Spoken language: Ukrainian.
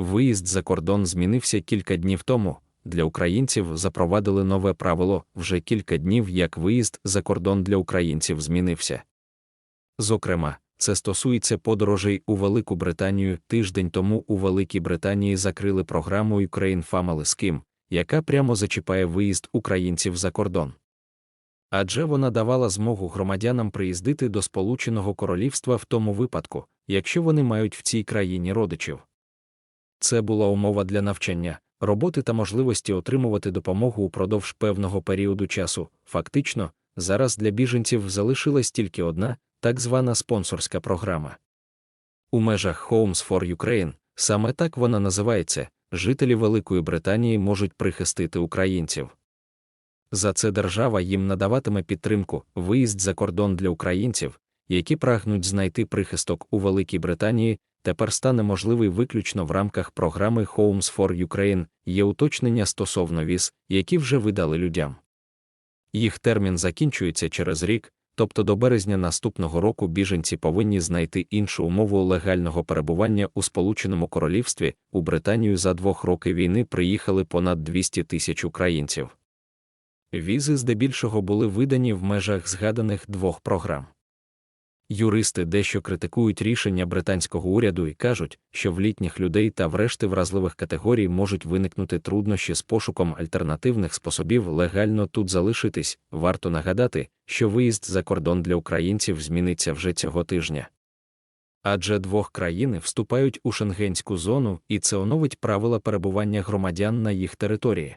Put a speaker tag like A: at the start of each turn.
A: Виїзд за кордон змінився кілька днів тому. Для українців запровадили нове правило вже кілька днів, як виїзд за кордон для українців змінився. Зокрема, це стосується подорожей у Велику Британію. Тиждень тому у Великій Британії закрили програму Ukraine Family Scheme, яка прямо зачіпає виїзд українців за кордон. Адже вона давала змогу громадянам приїздити до Сполученого Королівства в тому випадку, якщо вони мають в цій країні родичів. Це була умова для навчання, роботи та можливості отримувати допомогу упродовж певного періоду часу. Фактично, зараз для біженців залишилась тільки одна так звана спонсорська програма. У межах Homes for Ukraine, саме так вона називається, жителі Великої Британії можуть прихистити українців. За це держава їм надаватиме підтримку, виїзд за кордон для українців, які прагнуть знайти прихисток у Великій Британії, тепер стане можливий виключно в рамках програми Homes for Ukraine, є уточнення стосовно віз, які вже видали людям. Їх термін закінчується через рік, тобто до березня наступного року біженці повинні знайти іншу умову легального перебування у Сполученому Королівстві. У Британію за двох роки війни приїхали понад 200 тисяч українців. Візи здебільшого були видані в межах згаданих двох програм. Юристи дещо критикують рішення британського уряду і кажуть, що в літніх людей та врешті вразливих категорій можуть виникнути труднощі з пошуком альтернативних способів легально тут залишитись. Варто нагадати, що виїзд за кордон для українців зміниться вже цього тижня. Адже двох країни вступають у шенгенську зону, і це оновить правила перебування громадян на їх території.